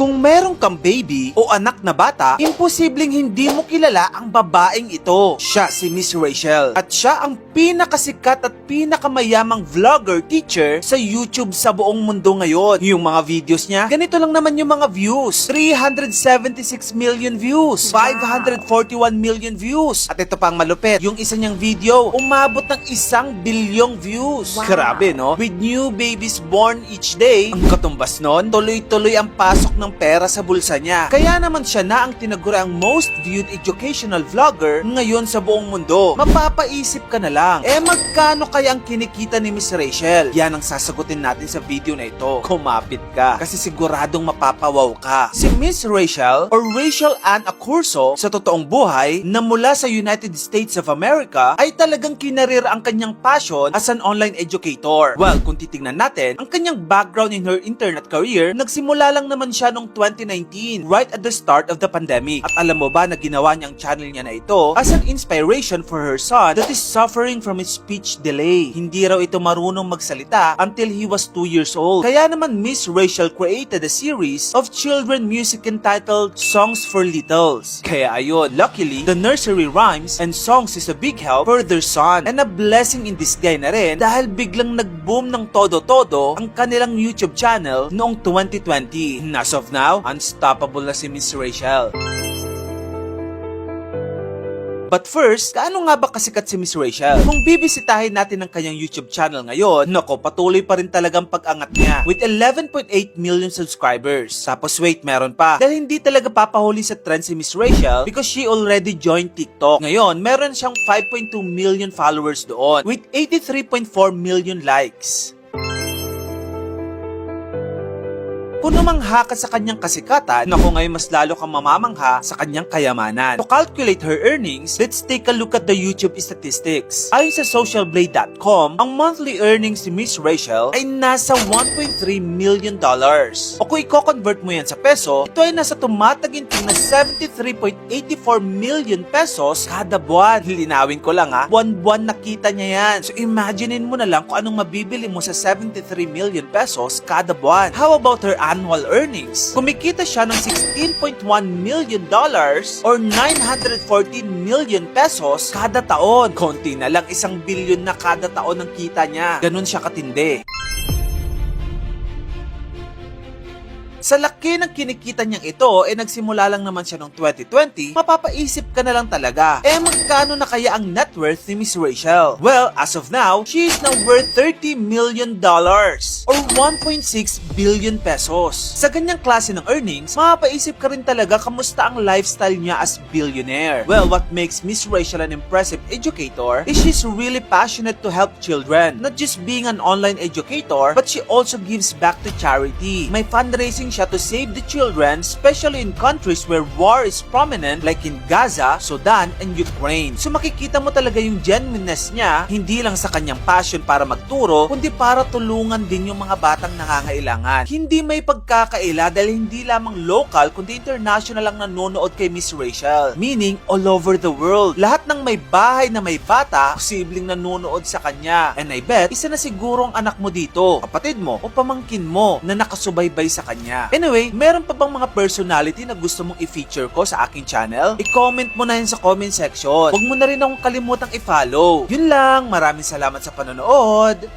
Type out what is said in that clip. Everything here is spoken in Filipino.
Kung meron kang baby o anak na bata, imposibleng hindi mo kilala ang babaeng ito. Siya si Miss Rachel. At siya ang pinakasikat at pinakamayamang vlogger teacher sa YouTube sa buong mundo ngayon. Yung mga videos niya, ganito lang naman yung mga views. 376 million views. 541 million views. At ito pang malupit, yung isa niyang video, umabot ng isang bilyong views. Grabe, no? With new babies born each day, ang katumbas nun, tuloy-tuloy ang pasok ng pera sa bulsa niya. Kaya naman siya na ang tinaguriang most viewed educational vlogger ngayon sa buong mundo. Mapapaisip ka na lang, eh magkano kaya ang kinikita ni Miss Rachel? Yan ang sasagutin natin sa video na ito. Kumapit ka, kasi siguradong mapapawaw ka. Si Miss Rachel or Rachel Ann Accurso sa totoong buhay na mula sa United States of America ay talagang kinarir ang kanyang passion as an online educator. Well, kung titingnan natin, ang kanyang background in her internet career, nagsimula lang naman siya noong 2019, right at the start of the pandemic. At alam mo ba na ginawa niya ang channel niya na ito as an inspiration for her son that is suffering from a speech delay. Hindi raw ito marunong magsalita until he was 2 years old. Kaya naman Miss Rachel created a series of children music entitled Songs for Littles. Kaya ayun, luckily, the nursery rhymes and songs is a big help for their son and a blessing in disguise na rin dahil biglang nag-boom ng todo-todo ang kanilang YouTube channel noong 2020. And as of now, unstoppable na si Miss Rachel. But first, kaano nga ba kasikat si Miss Rachel? Kung bibisitahin natin ang kanyang YouTube channel ngayon, nako, patuloy pa rin talagang pag-angat niya with 11.8 million subscribers. Tapos wait, meron pa. Dahil hindi talaga papahuli sa trend si Miss Rachel because she already joined TikTok. Ngayon, meron siyang 5.2 million followers doon with 83.4 million likes. Kung namangha ka sa kanyang kasikatan, naku ngayon mas lalo kang mamamangha sa kanyang kayamanan. To calculate her earnings, let's take a look at the YouTube statistics. Ayon sa socialblade.com, ang monthly earnings ni Miss Rachel ay nasa 1.3 million dollars. O kung i-convert mo yan sa peso, ito ay nasa tumataginting na 73.84 million pesos kada buwan. Linawin ko lang ha, buwan-buwan nakita niya yan. So imaginein mo na lang kung anong mabibili mo sa 73 million pesos kada buwan. How about her annual earnings? Kumikita siya ng 16.1 million dollars or 914 million pesos kada taon. Konti na lang isang bilyon na kada taon ang kita niya. Ganun siya katindi. Sa laki ng kinikita niyang ito, eh nagsimula lang naman siya noong 2020, mapapaisip ka na lang talaga, eh magkano na kaya ang net worth ni Miss Rachel? Well, as of now, she is now worth 30 million dollars or 1.6 billion pesos. Sa ganyang klase ng earnings, mapapaisip ka rin talaga kamusta ang lifestyle niya as billionaire. Well, what makes Miss Rachel an impressive educator is she's really passionate to help children. Not just being an online educator, but she also gives back to charity. May fundraising siya to save the children, especially in countries where war is prominent like in Gaza, Sudan, and Ukraine. So makikita mo talaga yung genuineness niya, hindi lang sa kanyang passion para magturo, kundi para tulungan din yung mga batang nangangailangan. Hindi may pagkakaila dahil hindi lamang local, kundi international ang nanonood kay Miss Rachel. Meaning, all over the world. Lahat ng may bahay na may bata, posibleng nanonood sa kanya. And I bet, isa na siguro ang anak mo dito, kapatid mo, o pamangkin mo na nakasubaybay sa kanya. Anyway, meron pa bang mga personality na gusto mong i-feature ko sa aking channel? I-comment mo na yan sa comment section. Huwag mo na rin akong kalimutang i-follow. Yun lang, maraming salamat sa panonood.